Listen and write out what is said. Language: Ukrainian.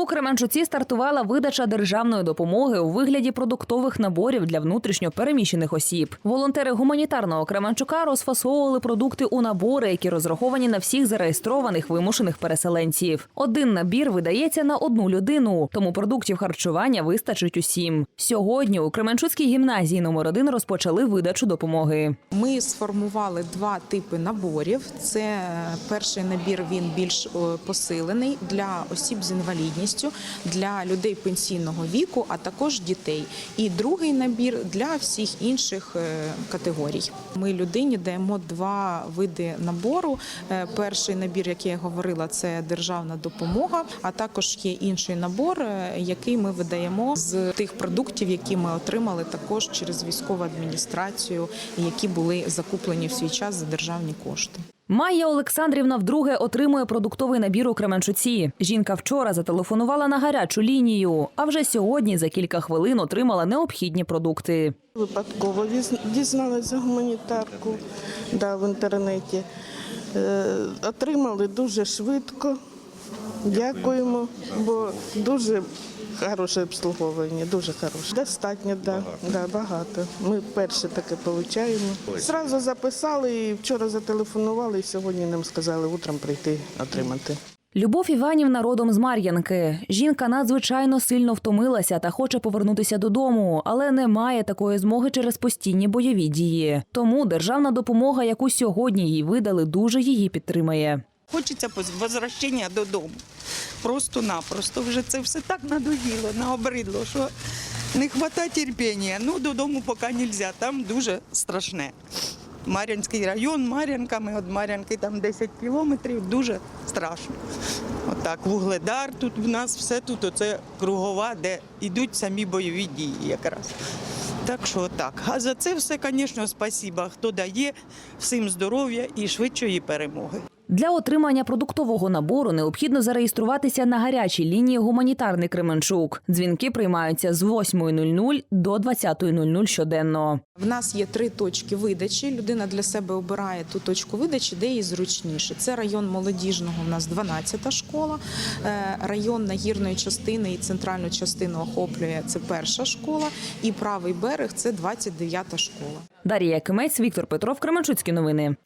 У Кременчуці стартувала видача державної допомоги у вигляді продуктових наборів для внутрішньо переміщених осіб. Волонтери гуманітарного Кременчука розфасовували продукти у набори, які розраховані на всіх зареєстрованих вимушених переселенців. Один набір видається на одну людину, тому продуктів харчування вистачить усім. Сьогодні у Кременчуцькій гімназії номер 1 розпочали видачу допомоги. Ми сформували два типи наборів. Це е, перший набір він більш посилений для осіб з інвалідністю, для людей пенсійного віку, а також дітей. І другий набір для всіх інших е, категорій. Ми людині даємо два види набору. Е, Перший набір, як я говорила, це державна допомога. А також є інший набор, е, який ми видаємо з тих продуктів, які ми отримали також через військову адміністрацію, які були закуплені в свій час за державні кошти. Майя Олександрівна вдруге отримує продуктовий набір у Кременчуці. Жінка вчора зателефонувала на гарячу лінію, а вже сьогодні за кілька хвилин отримала необхідні продукти. Випадково дізналася гуманітарку да, в інтернеті. Е, отримали дуже швидко. Дякуємо, бо дуже хороше обслуговування, дуже хороше. Достатньо, да, да, багато. Ми перше таке отримуємо. Зразу записали і вчора зателефонували, і сьогодні нам сказали утром прийти отримати. Любов Іванівна родом з Мар'янки. Жінка надзвичайно сильно втомилася та хоче повернутися додому, але не має такої змоги через постійні бойові дії. Тому державна допомога, яку сьогодні їй видали, дуже її підтримає. Хочеться возвращення додому. Просто-напросто вже це все так надоїло, наобридло, що не вистачає терпіння. Ну, додому поки не можна, там дуже страшне. Мар'янський район, Мар'янка, ми від Мар'янки там 10 кілометрів, дуже страшно. Отак, вугледар, тут в нас все тут, оце кругова, де йдуть самі бойові дії якраз. Так що так. А за це все, звісно, спасіба, хто дає всім здоров'я і швидшої перемоги. Для отримання продуктового набору необхідно зареєструватися на гарячій лінії гуманітарний Кременчук. Дзвінки приймаються з 8.00 до 20.00 щоденно. В нас є три точки видачі. Людина для себе обирає ту точку видачі, де їй зручніше. Це район молодіжного. У нас 12-та школа. Е, Район нагірної частини і центральну частину охоплює це перша школа. І правий берег це 29-та школа. Дар'я Кимець, Віктор Петров, Кременчуцькі новини.